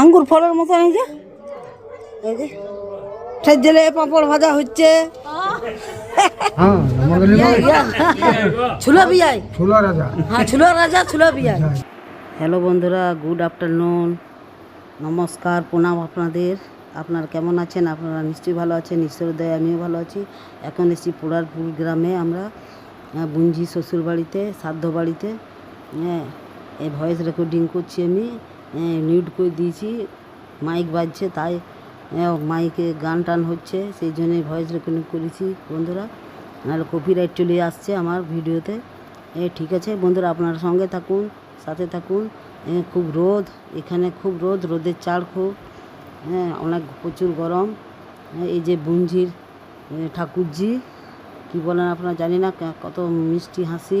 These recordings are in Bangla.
আঙ্গুর ফলের মতো এই যে। এই যে ঠের জেলে পাঁপড় ভাজা হচ্ছে। হ্যাঁ ছুলো বিয়াই। ছোলা রাজা। হ্যাঁ ছুলো রাজা ছুলো বিয়াই। হ্যালো বন্ধুরা গুড আফটারনুন। নমস্কার প্রণাম আপনাদের। আপনারা কেমন আছেন? আপনারা নিশ্চয়ই ভালো আছেন। ঈশ্বরের দয়া আমিও ভালো আছি। এখন এসেছি পোড়ারপুর গ্রামে আমরা আহ, বুঞ্জি শ্বশুর বাড়িতে সাধ্য বাড়িতে হ্যাঁ এই ভয়েস রেকর্ডিং করছি আমি। নিউড করে দিয়েছি। মাইক বাজছে তাই মাইকে গান টান হচ্ছে সেই জন্যই ভয়েস রেকর্ডিং করেছি বন্ধুরা। নাহলে কপিরাইট চলে আসছে আমার ভিডিওতে। এ ঠিক আছে বন্ধুরা আপনার সঙ্গে থাকুন সাথে থাকুন। খুব রোদ এখানে খুব রোদ রোদের চাড় খুব। হ্যাঁ অনেক প্রচুর গরম। হ্যাঁ, এই যে বুঞ্জির ঠাকুরজি কি বলেন আপনারা জানি না কত মিষ্টি হাসি।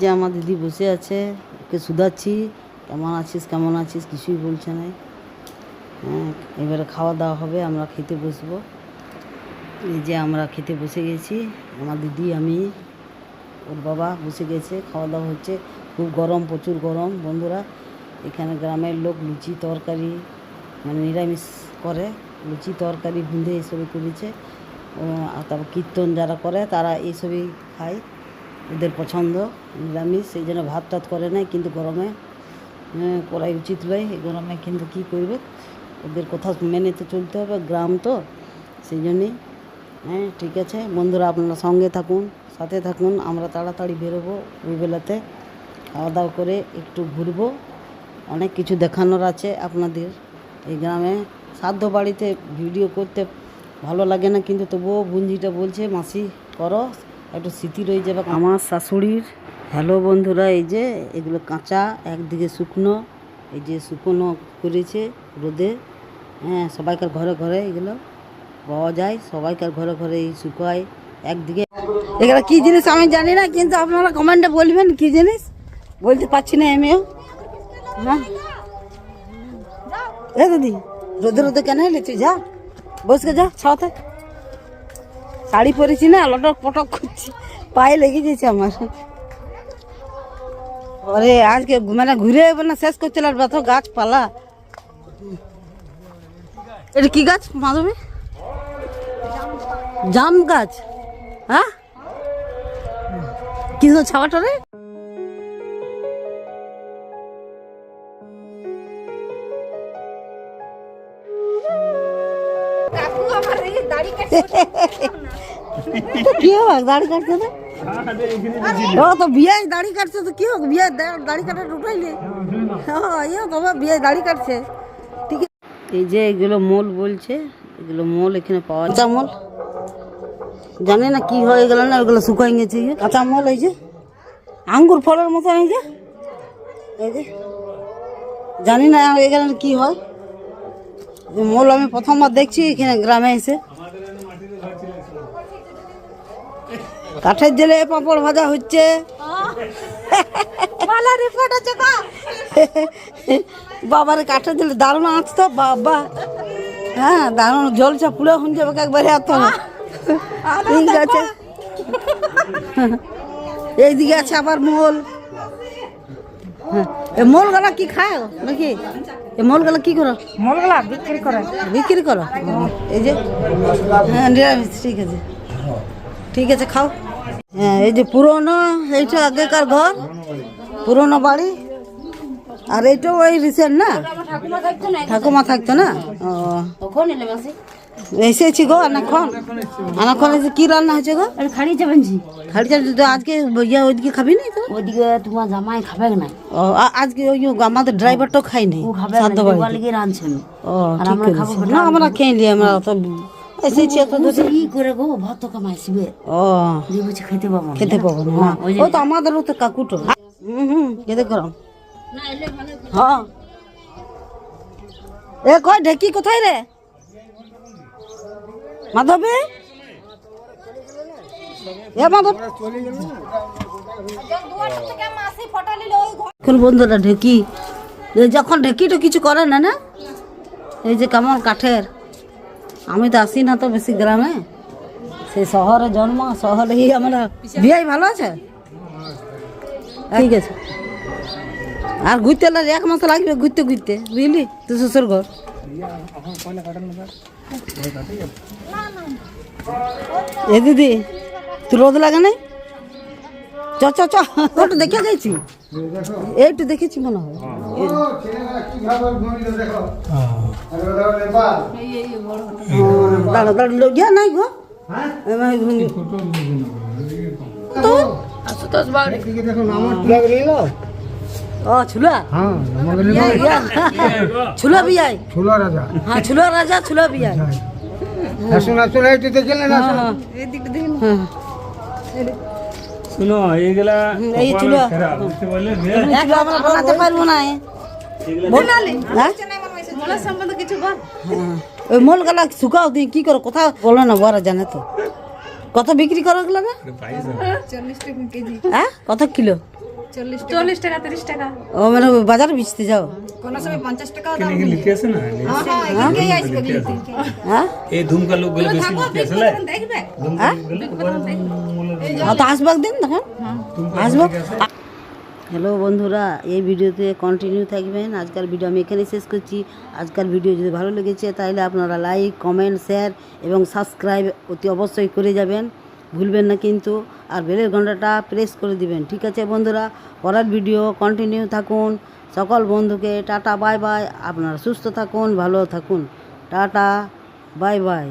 যে আমার দিদি বসে আছে, ওকে শুধাচ্ছি। কেমন আছিস কেমন আছিস, কিছুই বলছে না। হ্যাঁ এবারে খাওয়া দাওয়া হবে, আমরা খেতে বসবো। এই যে আমরা খেতে বসে গেছি, আমার দিদি, আমি, ওর বাবা বসে গেছে, খাওয়া দাওয়া হচ্ছে। খুব গরম, প্রচুর গরম, বন্ধুরা। এখানে গ্রামের লোক লুচি তরকারি মানে নিরামিষ করে, লুচি তরকারি, বুঁদে এসবই করেছে আর তারপর কীর্তন যারা করে, তারা এইসবই খায়। ওদের পছন্দ, নিরামিষ, সেই জন্য ভাত টাত করে নেয়, কিন্তু গরমে করাই উচিত নয় এই গরমে কিন্তু কী করবে? ওদের কথা মেনে তো চলতে হবে, গ্রাম তো, সেই জন্যেই হ্যাঁ ঠিক আছে। বন্ধুরা, আপনারা সঙ্গে থাকুন, সাথে থাকুন, আমরা তাড়াতাড়ি বেরোবো, ওই বেলাতে খাওয়া দাওয়া করে একটু ঘুরবো। অনেক কিছু দেখানোর আছে আপনাদের, এই গ্রামে। সাধ্য বাড়িতে ভিডিও করতে ভালো লাগে না, কিন্তু তবুও বুঞ্জিটা বলছে, মাসি, করো একটু স্মৃতি রয়ে যাবে। আমার শাশুড়ির। হ্যালো বন্ধুরা, এই যে এগুলো কাঁচা, একদিকে শুকনো, এই যে শুকনো করেছে রোদে। হ্যাঁ সবাইকার ঘরে ঘরে এগুলো পাওয়া যায়, সবাইকার ঘরে ঘরে এই শুকায়, একদিকে। এগুলো কী জিনিস আমি জানি না, কিন্তু আপনারা কমেন্টে বলবেন কী জিনিস? বলতে পারছি না আমিও। হ্যাঁ এ দিদি, রোদে রোদে কেন এলি তুই? যা, বসকে যা ছাওয়াতে শাড়ি পরেছি না, লটক পটক করছি। পায়ে লেগে গেছে আমার। ওরে, আজকে মানে ঘুরে এবার না, শেষ করছিল আর তো গাছপালা। এটা কি গাছ, মাধবী? জাম গাছ। হ্যাঁ? কিন্তু ছাওয়াটা রে? কি হবে দাড়ি কাটছে তো? ও তো বিয়ে দাড়ি কাটছে তো কি হোক দাড়ি কাটা উঠাইলে হ্যাঁ ইয়ে তোমার দাড়ি কাটছে। ঠিক আছে। এই যে এগুলো মোল বলছে এগুলো মোল এখানে পাওয়া কাঁচা মোল জানে না কি হয়ে গেল না ওগুলো শুকাই গেছে। কাঁচা মোল এই যে। আঙ্গুর ফলের মতো এই যে। এই যে। জানি না এখানে কি হয়। মোল আমি প্রথমবার দেখছি এখানে গ্রামে এসে। কাঠের জেলে পাঁপড় ভাজা হচ্ছে। বাবার কাঠের জেলে দারুণ আঁচ তো বাবা। হ্যাঁ দারুণ জলসা পুরো হন যাবে একবারে এত ঠিক আছে। এইদিকে আছে আবার মোল। হ্যাঁ, এ মোল গলা কি খায় নাকি? এই মলগুলো কি করো? মলগুলা বিক্রি করে। বিক্রি করো? এই যে হ্যাঁ নিরামিষ ঠিক আছে। ঠিক আছে খাও। হ্যাঁ এই যে পুরনো এইটা আগেকার ঘর পুরনো বাড়ি। আর এইটাও ওই রিসেন্ট না? ঠাকুমা থাকতো না? ও। এসেছি গো অনেকক্ষণ অনেকক্ষণ এসে কি রান্না হয়েছে গো? খাড়ি যাবেন জি খালি তো আজকে ইয়া ওইদিকে খাবি না তো? ওদিকে তোমার জামাই খাবে না ও আজকে ওই আমাদের ড্রাইভারটাও খাই নাই ও খাবে না রাঁধছেন। ও আর আমরা খাব করেছি। না আমরা খেয়ে নিই আমরা অত এসেছি এত দূর বলছে করে গো ভাত ও। খেতে পাবো খেতে পাবো না হ্যাঁ, ও তো আমাদেরও তো কাকুটো। হুম হুম খেতে গরম হ্যাঁ। এ কয় ঢেকি কোথায় রে? মাধবী? এ মাধব এখন বন্ধুরা ঢেকি। এই যখন ঢেকি তো কিছু করে না না? এই যে কেমন কাঠের। আমি তো আসি না তো বেশি গ্রামে। সেই শহরে জন্ম শহরেই আমরা বিয়াই ভালো আছে? ঠিক আছে। আর ঘুরতে লাগলে এক মাস লাগবে ঘুরতে ঘুরতে বুঝলি? তুই শ্বশুর ঘর। এ দিদি তুই রোদ লাগে নাই? চ চ চ ওটা দেখে গেছি। এইটু দেখেছি মনে হয়। দাঁড়া দাঁড়া লইয়া নাই গো। হ্যাঁ? তো? আশুতোষ বাবু দেখো আমার। প্লাগ নিলো ও ছুলা? হ্যাঁ ছুলা বিয়াই? ছুলা রাজা। হ্যাঁ ছুলা রাজা ছুলা বিয়াই। আসুন আসুন এইটা দেখলে না এই হ্যাঁ, হ্যাঁ। দিকটা দেখুন হ্যাঁ শুনো এইগুলা বানাতে পারব না ওই মল গলা শুকাও দিয়ে কি করো কোথাও বলো না বড় জানে তো। কত বিক্রি করো ওগুলো না? হ্যাঁ? কত কিলো? চল্লিশ টাকা। তিরিশ টাকা। ও মানে বাজারে বেচতে যাও? লিখে আছে না? হ্যাঁ এই ধুমকা লোকগুলো বেশি লিখে আছে লাই? ধুমকা তো আসবাক দিন তখন আসবাক হ্যালো বন্ধুরা, এই ভিডিওতে কন্টিনিউ থাকবেন। আজকাল ভিডিও আমি এখানে শেষ করছি। আজকাল ভিডিও যদি ভালো লেগেছে, তাহলে আপনারা লাইক কমেন্ট শেয়ার এবং সাবস্ক্রাইব অতি অবশ্যই করে যাবেন। ভুলবেন না কিন্তু, আর বেলের ঘন্টাটা প্রেস করে দিবেন। ঠিক আছে বন্ধুরা, পরের ভিডিও কন্টিনিউ থাকুন। সকল বন্ধুকে টাটা বাই বাই আপনারা সুস্থ থাকুন, ভালো থাকুন। Tata bye bye